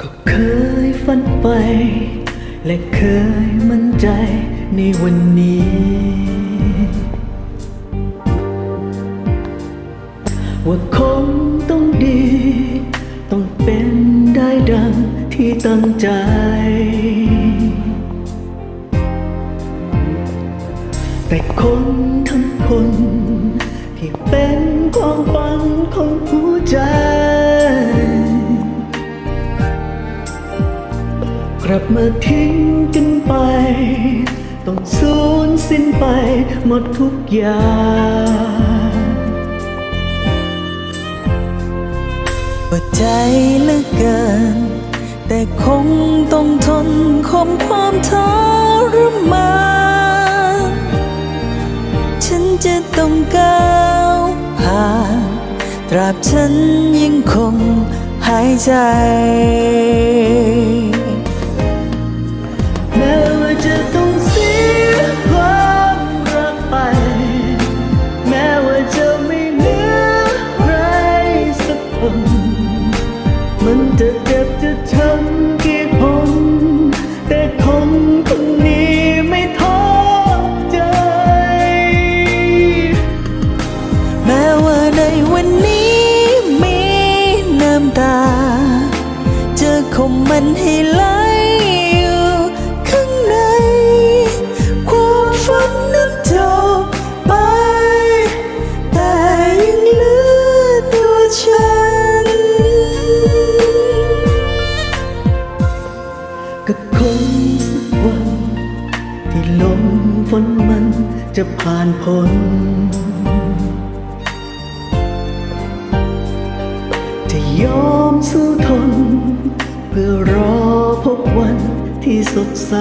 ก็เคยฝันไป และเคยมั่นใจในวันนี้ ว่าคงต้องดี ต้องเป็นได้ดังที่ตั้งใจ แต่คนทั้งคน ที่เป็นความฝันของหัวใจ กลับมาทิ้งกันไป ต้องสูญสิ้นไปหมดทุกอย่าง ว่าใจเหลือเกิน แต่คงต้องทนคมความทรมานฉันจะต้องก้าวผ่านตราบฉันยังคงหายใจ คงสักวัน ที่ลมฝนมันจะผ่านพ้นจะยอมสู้ทน เพื่อรอพบวันที่สดใส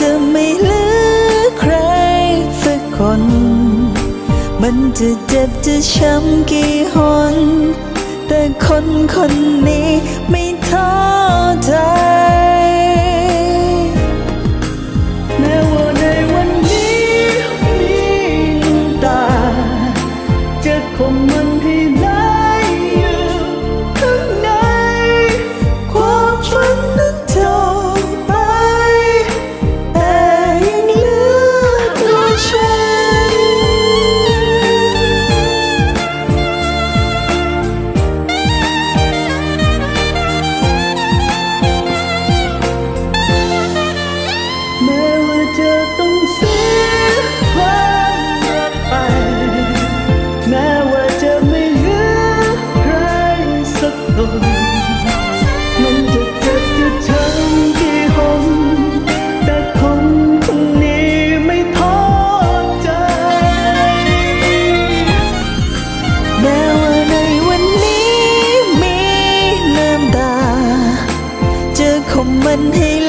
จะไม่เหลือใครสักคน มันจะเจ็บจะช้ำกี่หนแต่คนคนนี้ไม่ท้อใจ นี้มี